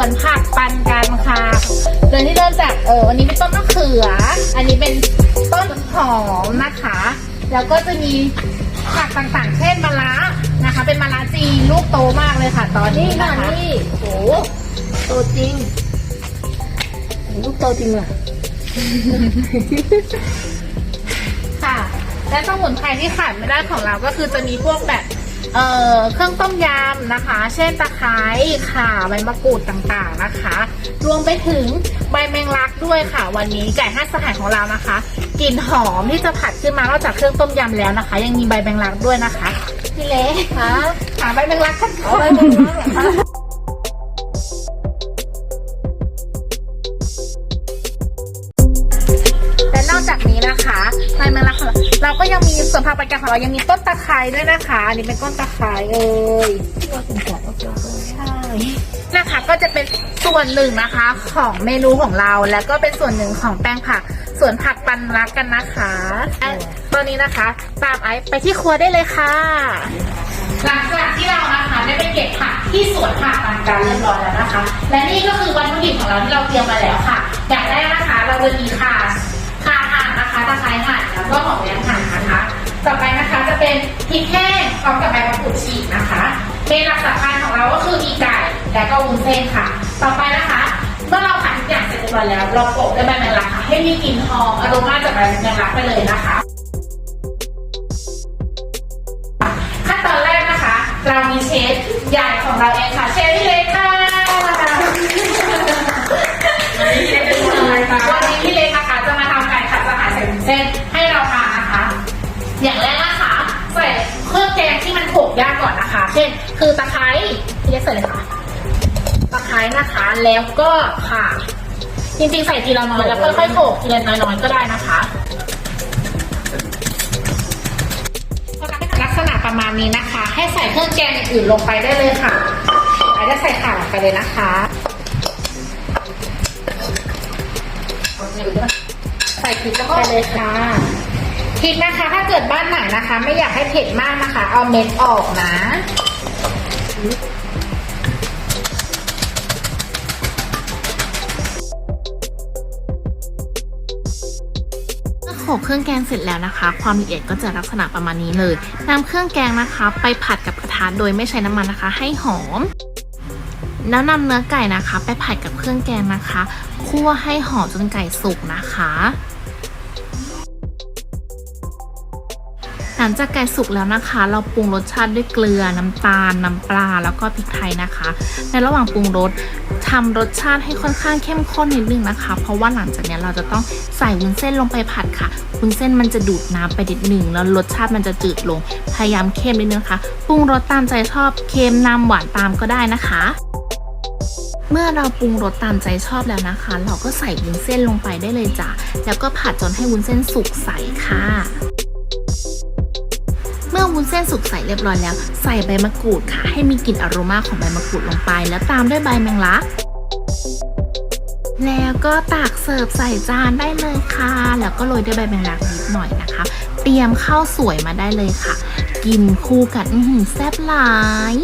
วนผักปันกันค่ะโดยที่เริ่มจากเออวันนี้เป็นต้นมะเขือ อันนี้เป็นต้นหอมนะคะ แล้วก็จะมีผักต่างๆ เช่นมะระนะคะ เป็นมะระจีนลูกโตมากเลยค่ะ ตอนนี้นี่ค่ะนะคะนี่โหโตจริงโหลูกโตจริงว่ะค่ะ และสมุนไพรที่ขาดไม่ได้ของเราก็คือจะมีพวกแบบ เอ่อเครื่องต้มยำนะคะ เช่นตะไคร้ข่าใบมะกรูดต่างๆนะคะ รวมไปถึงใบแมงลักด้วยค่ะ วันนี้ไก่ห้าสหายของเรานะคะกลิ่นหอมที่จะผัดขึ้นมานอกจากเครื่องต้มยำแล้วนะคะ ยังมีใบแมงลักด้วยนะคะพี่เล็กคะหาใบแมงลักกันเอาไปเป็น และนอกจากนี้นะคะใบแมงลักของเราเราก็ยังมีส่วนผักประกันของเรายังมีต้นตะไคร้ด้วยนะคะอันนี้เป็นต้นตะไคร้เอ่ยตัวถึงจะโอเคเลยใช่นะคะก็จะเป็นส่วนหนึ่งนะคะของเมนูของเราแล้วก็เป็นส่วนหนึ่งของแป้งผักส่วนผักปันรักกันนะคะตอนนี้นะคะตามไอซ์ไปที่ครัวได้เลยค่ะหลังจากที่เรานะคะได้ไปเก็บผักที่สวนผักปันกันเรียบร้อยแล้วนะคะ และนี่ก็คือวัตถุดิบของเราที่เราเตรียมมาแล้วค่ะ อย่างแรกนะคะ เราจะมีข่าข่าหั่ นะคะตะไคร้หั่นแล้วก็หอมแดงหั่นนะคะ ต่อไปนะคะจะเป็นพริกแห้งพร้อมกับใบมะกรูดฉีกนะคะเมนหลักสำคัญของเราก็คือมีไก่และก็วุ้นเส้นค่ะ ต่อไปนะคะ เมื่อเราผัดทุกอย่างเสร็จเรียบร้อยแล้วเราโปะด้วยใบแมงลักค่ะให้มีกลิ่นหอมอโรมาจากใบแมงลักไปเลยนะคะขั้นตอนแรกนะคะ เรามีเชฟใหญ่ของเราเองค่ะเชฟพี่เล็กค่ะ เครื่องแกงที่มันโขลกยากก่อนนะคะ เช่น คือตะไคร้พี่เล็กใส่เลยค่ะตะไคร้นะคะ แล้วก็ข่าจริงๆ ใส่ทีละน้อยแล้วค่อยๆโขลกทีละน้อยๆก็ได้นะคะพอทำให้ลักษณะประมาณนี้นะคะ ให้ใส่เครื่องแกงอื่นลงไปได้เลยค่ะอาจจะใส่ข่าลงไปเลยนะคะใส่พริกลงไปเลยค่ะ พริกนะคะ ถ้าเกิดบ้านไหนนะคะ ไม่อยากให้เผ็ดมากนะคะ เอาเม็ดออกนะเมื่อโขลกเครื่องแกงเสร็จแล้วนะคะ ความละเอียดก็จะลักษณะประมาณนี้เลยนำเครื่องแกงนะคะ ไปผัดกับกระทะโดยไม่ใช้น้ำมันนะคะ ให้หอม แล้วนำเนื้อไก่นะคะ ไปผัดกับเครื่องแกงนะคะ คั่วให้หอมจนไก่สุกนะคะ หลังจากไก่สุกแล้วนะคะ เราปรุงรสชาติด้วยเกลือน้ำตาลน้ำปลาแล้วก็พริกไทยนะคะ ในระหว่างปรุงรสทำรสชาติให้ค่อนข้างเข้มข้นนิดนึงนะคะ เพราะว่าหลังจากนี้เราจะต้องใส่วุ้นเส้นลงไปผัดค่ะวุ้นเส้นมันจะดูดน้ำไปนิดนึงแล้วรสชาติมันจะจืดลง พยายามเข้มนิดนึงนะคะปรุงรสตามใจชอบเค็มน้ำหวานตามก็ได้นะคะเมื่อเราปรุงรสตามใจชอบแล้วนะคะ เราก็ใส่วุ้นเส้นลงไปได้เลยจ้ะ แล้วก็ผัดจนให้วุ้นเส้นสุกใสค่ะ มื่อวุ้นเส้นสุกใสเรียบร้อยแล้ว ใส่ใบมะกรูดค่ะ ให้มีกลิ่นอโรมาของใบมะกรูดลงไป แล้วตามด้วยใบแมงลัก แล้วก็ตักเสิร์ฟใส่จานได้เลยค่ะ แล้วก็โรยด้วยใบแมงลักนิดหน่อยนะคะ เตรียมข้าวสวยมาได้เลยค่ะ กินคู่กันแซ่บหลาย